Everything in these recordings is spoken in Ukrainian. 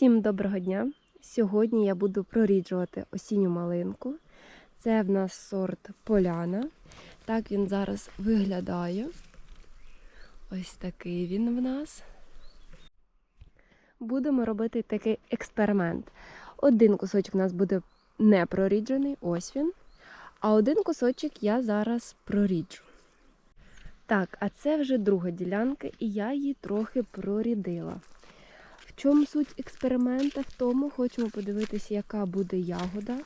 Всім доброго дня! Сьогодні я буду проріджувати осінню малинку. Це в нас сорт поляна. Так він зараз виглядає. Ось такий він в нас. Будемо робити такий експеримент. Один кусочок у нас буде не проріджений, ось він. А один кусочок я зараз проріджу. Так, а це вже друга ділянка, і я її трохи прорідила. В чому суть експеримента? В тому хочемо подивитися, яка буде ягода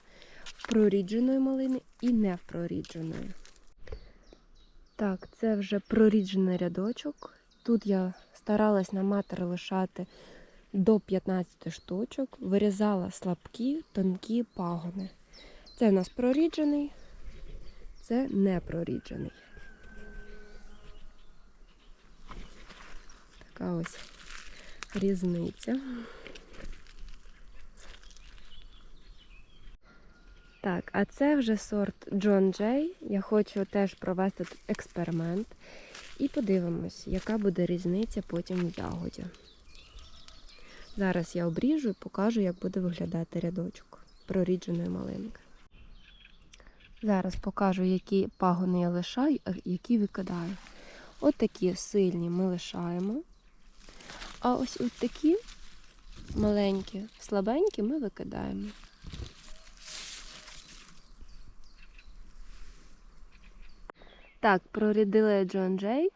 в прорідженої малини і не в прорідженої. Так, це вже проріджений рядочок. Тут я старалась на матер лишати до 15 штучок, вирізала слабкі, тонкі пагони. Це у нас проріджений, це не проріджений. Така ось різниця. Так, а це вже сорт Джон Джей. Я хочу теж провести тут експеримент і подивимось, яка буде різниця потім в ягоді. Зараз я обріжу і покажу, як буде виглядати рядочок прорідженої малинки. Зараз покажу, які пагони я лишаю, а які викидаю. От такі сильні ми лишаємо. А ось от такі маленькі, слабенькі ми викидаємо. Так, прорядила Джон Джей.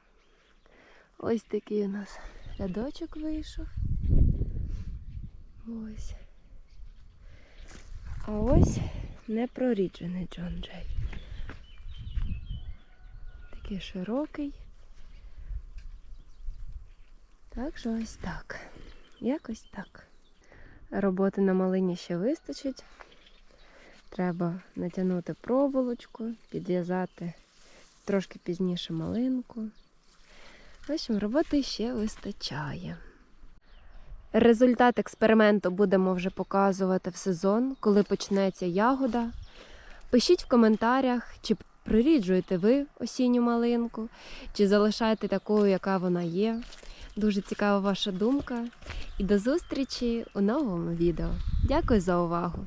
Ось такий у нас рядочок вийшов. Ось. А ось непроріджений Джон Джей. Такий широкий. Так що ось так. Якось так. Роботи на малині ще вистачить. Треба натягнути проволочку, підв'язати трошки пізніше малинку. В общем, роботи ще вистачає. Результат експерименту будемо вже показувати в сезон, коли почнеться ягода. Пишіть в коментарях, чи приріджуєте ви осінню малинку, чи залишаєте такою, яка вона є. Дуже цікава ваша думка. І до зустрічі у новому відео. Дякую за увагу!